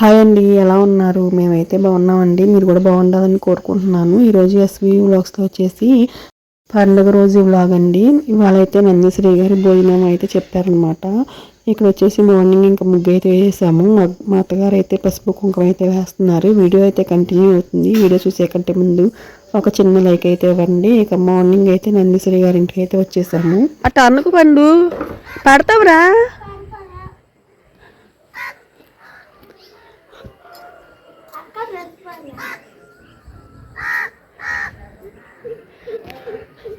Hi అండి ఎలా ఉన్నారు? మేమైతే బాగున్నామండి. మీరు కూడా బాగుండాలని కోరుకుంటున్నాను. ఈరోజు ఎస్వి వ్లాగ్స్తో వచ్చేసి పండుగ రోజు వ్లాగ్ అండి. ఇవాళ అయితే నందీశ్రీ గారి భోజనం అయితే చెప్పారనమాట. ఇక్కడ వచ్చేసి మార్నింగ్ ఇంకా ముగ్గు అయితే వేసాము. మా మా అత్తగారు అయితే పసుపు కుంకుమ అయితే వేస్తున్నారు. వీడియో అయితే కంటిన్యూ అవుతుంది. వీడియో చూసే కంటే ముందు ఒక చిన్న లైక్ అయితే ఇవ్వండి. ఇక మార్నింగ్ అయితే నందీశ్రీ గారి ఇంటికి అయితే వచ్చేసాము. అటు అన్నకు పండు పడతావురా.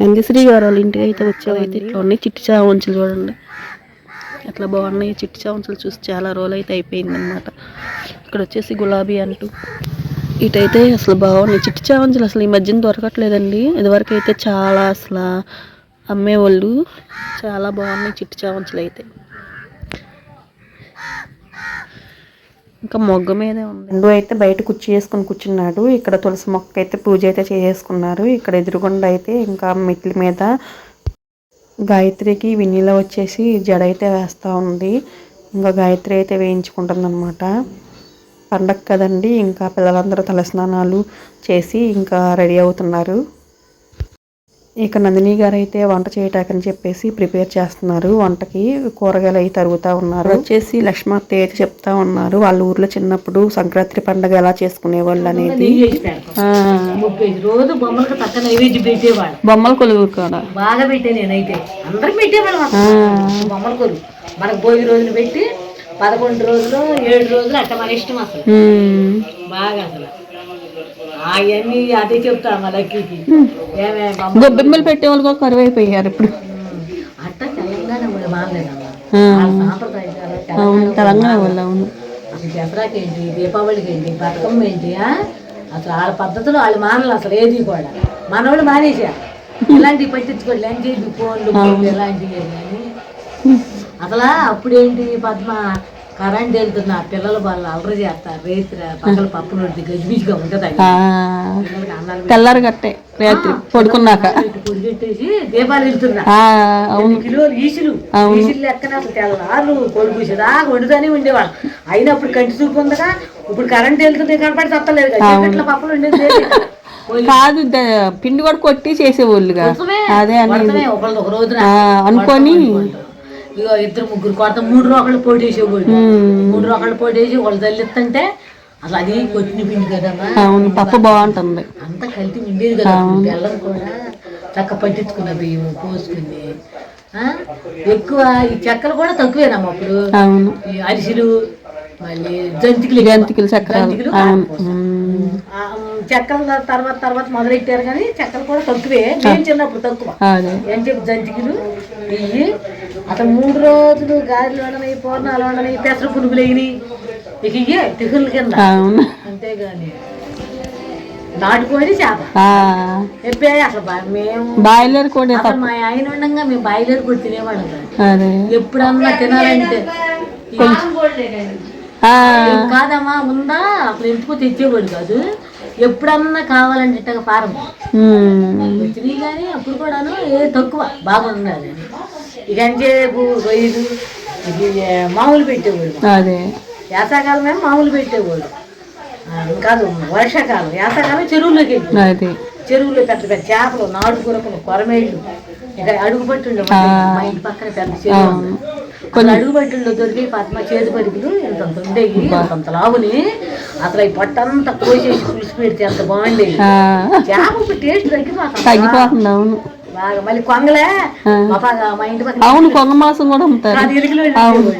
నందిశ్రీ గారు వాళ్ళ ఇంటికి అయితే వచ్చావు అయితే ఇట్లా ఉన్నాయి. చిట్టి చావంచులు చూడండి. ఎట్లా బాగున్నాయి. చిట్టి చావంచులు చూసి చాలా రోజులు అయితే అయిపోయింది అనమాట ఇక్కడ వచ్చేసి గులాబీ అంటూ. ఇటైతే అసలు బాగున్నాయి. చిట్టి చావంచులు అసలు ఈ మధ్యన దొరకట్లేదండి. ఇదివరకు అయితే చాలా అసలు అమ్మేవాళ్ళు. చాలా బాగున్నాయి చిట్టి చావంచులు అయితే. ఇంకా మొగ్గ మీదే ఉంది. రెండు అయితే బయట కుర్చీ వేసుకుని కూర్చున్నాడు. ఇక్కడ తులసి మొక్క అయితే పూజ అయితే చేసుకున్నారు ఇక్కడ ఎదురుగుండా అయితే ఇంకా మెట్ల మీద గాయత్రికి వినీల వచ్చేసి జడ అయితే వేస్తూ ఉంది. ఇంకా గాయత్రి అయితే వేయించుకుంటుందన్నమాట. పండగ కదండి ఇంకా పిల్లలందరూ తలస్నానాలు చేసి ఇంకా రెడీ అవుతున్నారు. ఇక నందిని గారు అయితే వంట చేయటాకని చెప్పేసి ప్రిపేర్ చేస్తున్నారు. వంటకి కూరగాయలు అయితే తరుగుతూ ఉన్నారు. వచ్చేసి లక్ష్మత్త అయితే చెప్తా ఉన్నారు. వాళ్ళ ఊర్లో చిన్నప్పుడు సంక్రాంతి పండగ ఎలా చేసుకునేవాళ్ళు అనేది. రోజు బొమ్మలకు నైవేద్యం బొమ్మల కొలువు కాడ. బాగా పెట్టే నేనైతే. అందరికి పెట్టేవాడు ఆ, బొమ్మల కొలువు. మనకు భోగి రోజులు పెట్టి పదకొండు రోజులు ఏడు రోజులు అట్ట మన ఇష్టం అసలు. బాగా అసలు. అవన్నీ అదే చెప్తా మా లక్కీకి ఏమే బొమ్మ గొబ్బెమ్మలు పెట్టేవాళ్ళు కూడా కరువు అయిపోయారు ఇప్పుడు అట్ట తెలంగాణ వాళ్ళ అవును తెలంగాణ వాళ్ళు అవును. అసలు దసరాకి ఏంటి దీపావళికి ఏంటి బతుకమ్మ ఏంటి ఆ? అసలు వాళ్ళ పద్ధతులు వాళ్ళు మానలు అసలు ఏది కూడా. మనవాళ్ళు మానేసా ఇలాంటివి పట్టించుకోండి లంచ్ ఫోన్లు ఇలాంటివి కానీ. అసలు అప్పుడేంటి పద్మ కరెంట్ వెళ్తున్న పిల్లలు వాళ్ళు అలరి చేస్తారు రేత్రి పక్కల పప్పు నొడ్డి గజిబిజిగా ఉంటుంది తెల్లారి కట్టే రాత్రి పడుకున్నాక. పెట్టి పొడి పెట్టేసి దీపాలు వెళ్తున్నా. కిలోలు ఈసులు? ఈసులు లెక్కన అసలు తెల్లారు కొడుకు పూసేదా వండుతానే ఉండేవాళ్ళు. అయినప్పుడు కంటి చూపు ఉందగా ఇప్పుడు కరెంట్ వెళ్తుంది కనపడి తప్పలేదు కదా. పప్పులు ఉండేది. కాదు పిండి కూడా కొట్టి చేసేవాళ్ళుగా అదే అని అనుకొని ఇగో ఇద్దరు ముగ్గురు కొడత మూడు రోకళ్ళు పోటీ మూడు రోకళ్ళు పోటీ వేసి వాళ్ళు తల్లిస్తుంటే అసలు అది కొట్టిన పిండి కదమ్మా. అవును పప్పు బాగుంటుంది. అంతా కలిపి ఉండేది కదా? బెల్లం కూడా చక్క పట్టించుకున్న బియ్యం పోసుకుని ఆ? ఎక్కువ ఈ చెక్కలు కూడా తక్కువేనమ్మా అప్పుడు. అరిసెలు మళ్ళీ జంతికలు. జంతికలు చక్రాలు చెక్కల తర్వాత తర్వాత మొదలెట్టారు కానీ చెక్కలు కూడా తక్కువే. నేను చిన్నప్పుడు తక్కువ. ఏం చెప్పి జంతికలు ఇవి అసలు మూడు రోజులు గారెలు వండని పూర్ణాలు వండని పెసర పునుగులు వేయని ఇక ఇయ్యే టిఫిన్ల కింద. అంతేగాని నాటుకోడి చేప. ఆ, చెప్పే అసలు మేము బాయిలర్ కూడా అసలు మా ఆయన ఉండగా మేము బాయిలర్ కూడా తినేవాళ్ళం ఎప్పుడన్నా తినాలంటే ఏం కాదమ్మా ఉందా అప్పుడు ఎందుకో తెచ్చేవాడు కాదు? ఎప్పుడన్నా కావాలంటే ఇట్టగా ఫారం వచ్చినాయి కానీ అప్పుడు కూడాను ఏ తక్కువ బాగుండాలి ఇక అంచేపు రొయ్యలు ఇది మామూలు పెట్టేవాడు. అదే. ఏమో మామూలు పెట్టేవాడు. కాదు వర్షాకాలం. వేసాకాలం చెరువులోకి వెళ్ళి చెరువులో పెద్ద పెద్ద చేపలు నాడు కూరకులు కొరమేళ్ళు. ఇక్కడ అడుగు పట్టుండే మా ఇంటి పక్కన పెద్ద చెరువు ఉంది. అసలు అడుగు పట్టుండో దొరికి పద్మ చేతి పరిపులు ఇంత ఉండేవి అంత లావుని. అసలు ఈ పొట్టంతా కోసేసి పులిసి పెడితే అంత బాగుండేవి ఆ, చేప టేస్ట్ తగ్గిపోతుంది తగ్గిపోతుంది అవును. బాగా మళ్ళీ కొంగలే. మా ఇంటి పక్కన అవును కొంగ మాసం కూడా అమ్ముతారు. అది వెళ్ళేవాళ్ళు.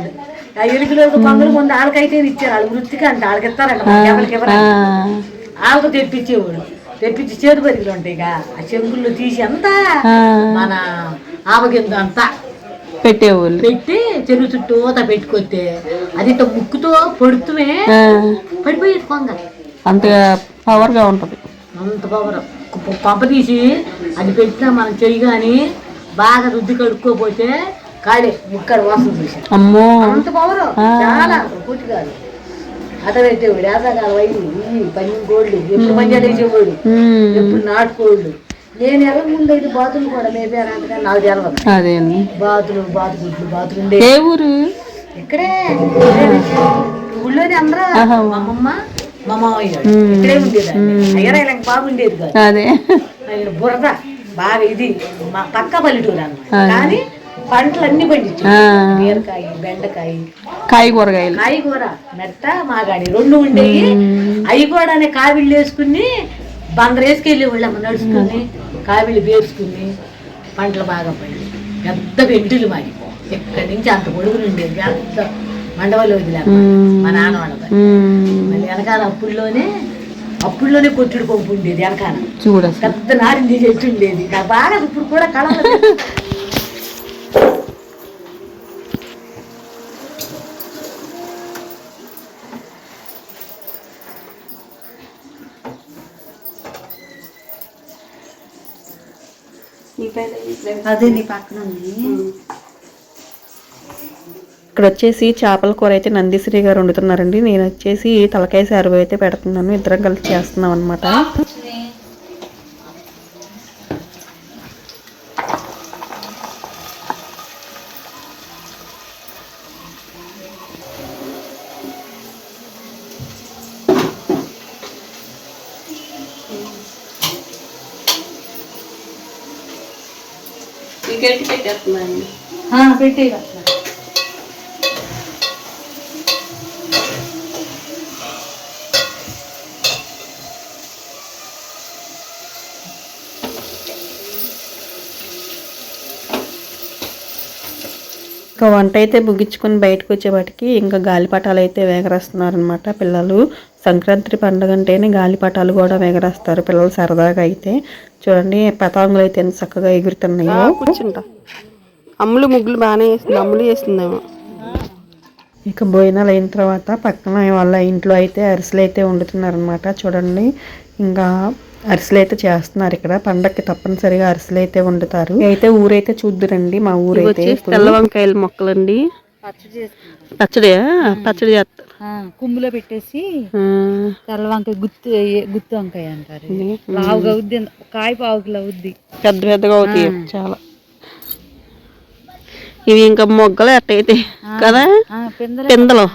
ఆ ఎలుకలు కొంగలు ముందు వాళ్ళకైతే ఇచ్చారు. వాళ్ళు వృత్తికి అంటే వాళ్ళకి ఇస్తారంట. మా చేపలకి ఆ, ఇవ్వరు వాళ్ళకు తెప్పించేవాడు. తెప్పించి చేతి పరికలు ఉంటాయి ఇక ఆ చెంగుళ్ళు తీసి అంతా మన ఆవగింజ అంతా పెట్టేవాళ్ళు. పెట్టి చెరువు చుట్టూ పెట్టుకొస్తే అది ఇట్ట ముక్కుతో పొడుతుమే పడిపోయేది కొంగ. అంత పవర్గా ఉంటుంది. అంత పవర్ పంప తీసి అది పెట్టినా మనం చెయ్యి కానీ బాగా రుద్ది కడుక్కోపోతే కాడే ముక్కడ వాసన చూసి అమ్మో. అంత పవర్ చాలా పూర్తి కాదు పెట్టేవాడు వేసకాల వైపు ఈ పని కోళ్ళు ఎప్పుడు పంజాడు వేసేవాడు ఎప్పుడు నాటుకోళ్ళు నేను ఎలా ముందు అయితే బాతులు కూడా మేపానంటే నాకు తెలవదు. అదే అండి బాతులు బాతు గుడ్లు బాతులు ఏ ఊరు? ఇక్కడే ఊళ్ళోనే అందరూ. మా అమ్మమ్మ మా మామయ్య ఇక్కడే ఉండేది అయ్యరా ఇలా బాగుండేది కాదు. అదే. బురద బాగా ఇది. మా పక్క పల్లెటూరు అన్నమాట. కానీ పంటలు అన్ని పండించు బీరకాయ బెండకాయ. కాయ కూరగాయలు కాయగూర మెట్ట మాగాడి రెండు ఉండేవి. అవి కూడా కావిళ్ళు వేసుకుని బందరు వేసుకెళ్ళి వాళ్ళమ్మ నడుచుకుని కావిళ్ళు వేసుకుని పంటలు బాగా పండి. పెద్ద వెంటులు మాది ఇక్కడి నుంచి అంత పొడుగులు ఉండేది పెద్ద మండవలు వదిలే. మా నాన్న వాళ్ళది మళ్ళీ వెనకాల అప్పుల్లోనే అప్పుల్లోనే కొట్టుడు పంపు ఉండేది వెనకాల. చూడ పెద్ద నారింది చెట్టు ఉండేది. నాకు బాగా ఇప్పుడు కూడా కళలు అదే నీ పక్కన ఉంది. ఇక్కడ వచ్చేసి చేపల కూర అయితే నందిశ్రీ గారు వండుతున్నారండి. నేను వచ్చేసి తలకాయ సర్వ్ అయితే పెడుతున్నాను. ఇద్దరం కలిసి చేస్తున్నాం అనమాట పెట్టేస్తున్నాను. పెట్టి ఇంకా వంట అయితే ముగించుకొని బయటకు వచ్చేవాటికి ఇంకా గాలిపటాలు అయితే వేగరేస్తున్నారు అనమాట పిల్లలు. సంక్రాంతి పండుగ అంటేనే గాలిపటాలు కూడా వేగరేస్తారు పిల్లలు సరదాగా అయితే. చూడండి పతాంగులు అయితే ఎంత చక్కగా ఎగురుతున్నాయో. కూర్చుంటా. అమ్ములు ముగ్గులు బాగానే వేస్తుంది అమ్ములు వేస్తుందేమో ఇక భోజనాలు అయిన తర్వాత పక్కన వాళ్ళ ఇంట్లో అయితే అరిసెలు అయితే వండుతున్నారనమాట చూడండి ఇంకా అరిసెలు అయితే చేస్తున్నారు ఇక్కడ. పండక్కి తప్పనిసరిగా అరిసెలు అయితే వండుతారు. అయితే ఊరైతే చూద్దురండి మా ఊరైతే తెల్ల వంకాయల మొక్కలండి. పచ్చడి పచ్చడి పచ్చడి చేస్తారు కుమ్ములో పెట్టేసి తెల్ల వంకాయ గుత్తు గుత్తి వంకాయ అంటారు. లావుగా అవుద్ది కాయ పావు కిలో అవుద్ది. పెద్ద పెద్దగా అవుతాయి. చాలా. ఇవి ఇంకా మొగ్గలు అట్టయితే కదా? పిందెలు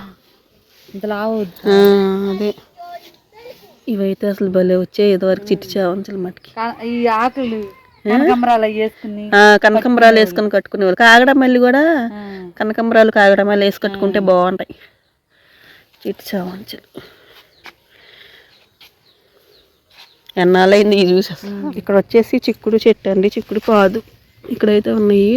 ఇంత లావు అదే. ఇవైతే అసలు భలే వచ్చాయి. ఇదివరకు చిట్టి చావంచులు మటుకి ఈ ఆకులు కనకంబరాలు వేసుకుని కనకంబరాలు వేసుకొని కట్టుకునేవాళ్ళు. కాగడమల్లి కూడా కనకంబరాలు కాగడమల్లి వేసి కట్టుకుంటే బాగుంటాయి. చిట్టి చావంచులు ఎన్నాళ్ళైంది చూసి? అసలు. ఇక్కడ వచ్చేసి చిక్కుడు చెట్టు అండి. చిక్కుడు పాదు ఇక్కడైతే ఉన్నాయి.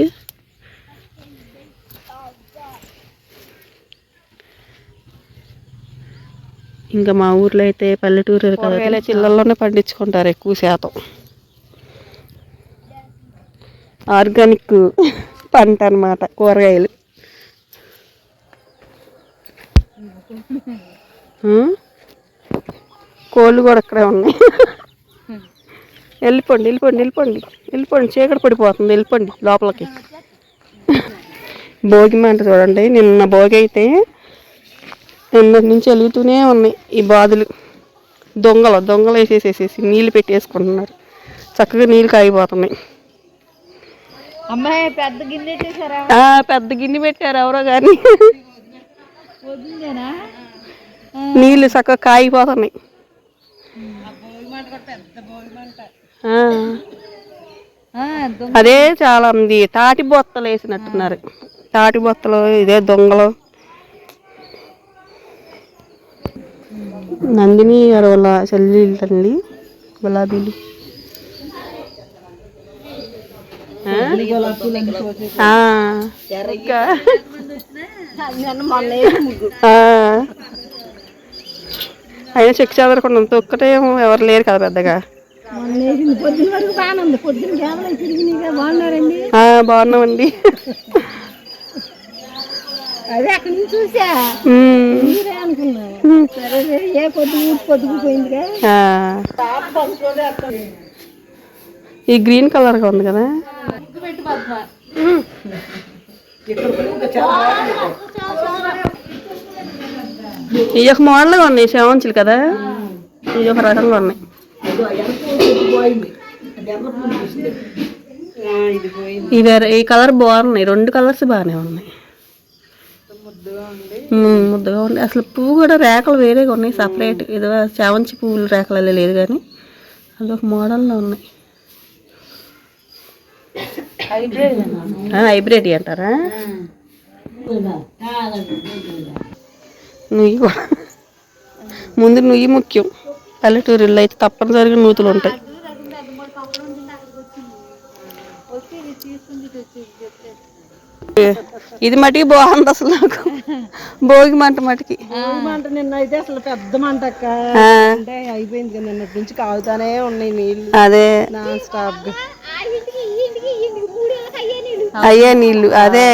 ఇంకా మా ఊర్లో అయితే పల్లెటూరు కదా చిల్లల్లోనే పండించుకుంటారు ఎక్కువ శాతం. ఆర్గానిక్ పంట అన్నమాట కూరగాయలు ఆ? కోళ్ళు కూడా ఇక్కడే ఉన్నాయి. వెళ్ళిపోండి వెళ్ళిపోండి వెళ్ళిపోండి. వెళ్ళిపోండి చీకటి పడిపోతుంది. వెళ్ళిపోండి లోపలికి. భోగి మంట చూడండి. నిన్న భోగి అయితే నిన్నటి నుంచి వెలుగుతూనే ఉన్నాయి ఈ బాధలు. దొంగలు దొంగలు వేసేసేసేసి నీళ్ళు పెట్టేసుకుంటున్నారు. చక్కగా నీళ్ళు కాగిపోతున్నాయి. అమ్మాయి పెద్ద గిన్నె పెద్ద గిన్నె పెట్టారు ఎవరో కానీ నీళ్ళు చక్కగా కాగిపోతున్నాయి అదే చాలా మంది తాటి బొత్తలు వేసినట్టున్నారు. తాటి బొత్తలు ఇదే దొంగలు. నందిని గారు వాళ్ళ చెల్లి గులాబీలు. ఆ? ఆ. ఇంకా. అయినా చెక్ చదవకుండా అంత ఒక్కటే ఎవరు లేరు కదా పెద్దగా. బాగున్నామండి. అదే అక్కడి నుంచి చూసా. ఉమ్. మీరే అనుకున్నాను సరే సరే ఏ పొద్దు ఊరు పొద్దుకుపోయిందిగా ఆ. ఈ గ్రీన్ కలర్గా ఉంది కదా. ఇవి ఒక మోడల్గా ఉన్నాయి సేవంచులు కదా? ఇవి ఒక రకంగా ఉన్నాయి. ఈ వేరే ఈ కలర్ బాగున్నాయి. రెండు కలర్స్ బాగానే ఉన్నాయి. ముద్దగా ఉంది. అసలు పువ్వు కూడా రేఖలు వేరేగా ఉన్నాయి. సపరేట్ ఏదో చామంతి పువ్వులు రేఖలు లేదు కానీ అదొక మోడల్లో ఉన్నాయి. హైబ్రిడ్ అంటారా? నుయ్యి కూడా. ముందు నుయ్యి ముఖ్యం. పల్లెటూరులో అయితే తప్పనిసరిగా నూతులు ఉంటాయి. ఇది మటుకి బాగుంది అసలు నాకు. భోగి మంట మటుకి. మంట నిన్న అయితే అసలు పెద్ద మంట అంటే అయిపోయింది కదా నిన్నటి నుంచి కాగుతానే ఉన్నాయి నీళ్ళు అదే. నాన్ స్టాప్ అయ్యే నీళ్ళు అదే.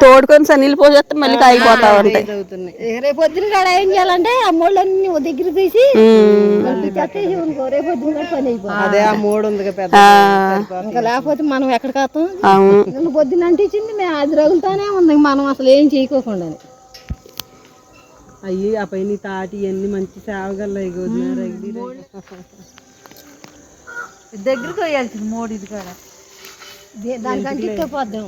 తోడుకొని సార్ నీళ్ళు పోసేస్తే మళ్ళీ కాగిపోతా ఉంటాయి రేపు పొద్దున కాడ ఏం చేయాలంటే అమ్మోళ్ళని దగ్గర తీసి అదే ఆ మూడు ఉంది ఇంకా లేకపోతే మనం ఎక్కడికి వస్తాం? అవును. పొద్దున అంటించింది మేము అది రగులుతానే ఉంది మనం అసలు ఏం చేయకోకుండా అయ్యి ఆ పైన తాటి ఇవన్నీ మంచి సేవగల్ల దగ్గరికి పోయాల్సింది మోడీ ఇది కూడా. దానికి అంటిస్తే పోద్దాం.